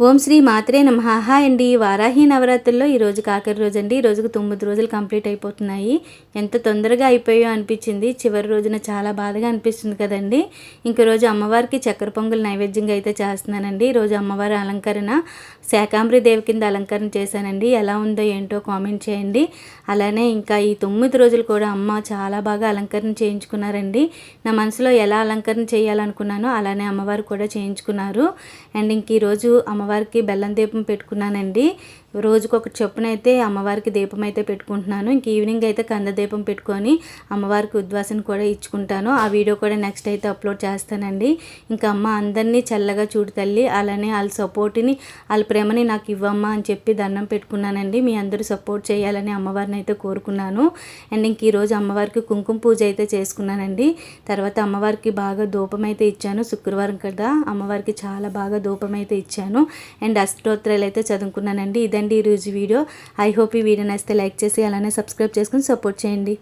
ఓం శ్రీ మాత్రే నమ. హాయ్ అండి. వారాహి నవరాత్రుల్లో ఈరోజు కాకరి రోజు అండి ఈ తొమ్మిది రోజులు కంప్లీట్ అయిపోతున్నాయి. ఎంత తొందరగా అయిపోయో అనిపించింది. చివరి రోజున చాలా బాధగా అనిపిస్తుంది కదండి. ఇంక రోజు అమ్మవారికి చక్కెర పొంగులు నైవేద్యంగా అయితే చేస్తున్నానండి. ఈరోజు అమ్మవారి అలంకరణ శాకాంబరి దేవి కింద అలంకరణ చేశానండి. ఎలా ఉందో ఏంటో కామెంట్ చేయండి. అలానే ఇంకా ఈ తొమ్మిది రోజులు కూడా అమ్మ చాలా బాగా అలంకరణ చేయించుకున్నారండి. నా మనసులో ఎలా అలంకరణ చేయాలనుకున్నానో అలానే అమ్మవారు కూడా చేయించుకున్నారు. అండ్ ఇంక ఈరోజు అమ్మవారికి బెల్లం దీపం పెట్టుకున్నానండి. రోజుకొక చొప్పున అయితే అమ్మవారికి దీపం అయితే పెట్టుకుంటున్నాను. ఇంక ఈవినింగ్ అయితే కంద దీపం పెట్టుకొని అమ్మవారికి ఉద్వాసన కూడా ఇచ్చుకుంటాను. ఆ వీడియో కూడా నెక్స్ట్ అయితే అప్లోడ్ చేస్తానండి. ఇంకా అమ్మ అందరినీ చల్లగా చూడు తల్లి. అలానే వాళ్ళ సపోర్ట్ని వాళ్ళ ప్రేమని నాకు ఇవ్వమ్మా అని చెప్పి దండం పెట్టుకున్నానండి. మీ అందరూ సపోర్ట్ చేయాలని అమ్మవారిని అయితే కోరుకున్నాను. అండ్ ఇంక ఈరోజు అమ్మవారికి కుంకుమ పూజ అయితే చేసుకున్నానండి. తర్వాత అమ్మవారికి బాగా ధూపం అయితే ఇచ్చాను. శుక్రవారం కదా అమ్మవారికి చాలా బాగా ధూపం అయితే ఇచ్చాను. అండ్ అష్టోత్తరాలు అయితే చదువుకున్నానండి. ఇదండి ఈరోజు వీడియో. ఐ హోప్ ఈ వీడియో నచ్చితే లైక్ చేసి అలానే సబ్స్క్రైబ్ చేసుకుని సపోర్ట్ చేయండి.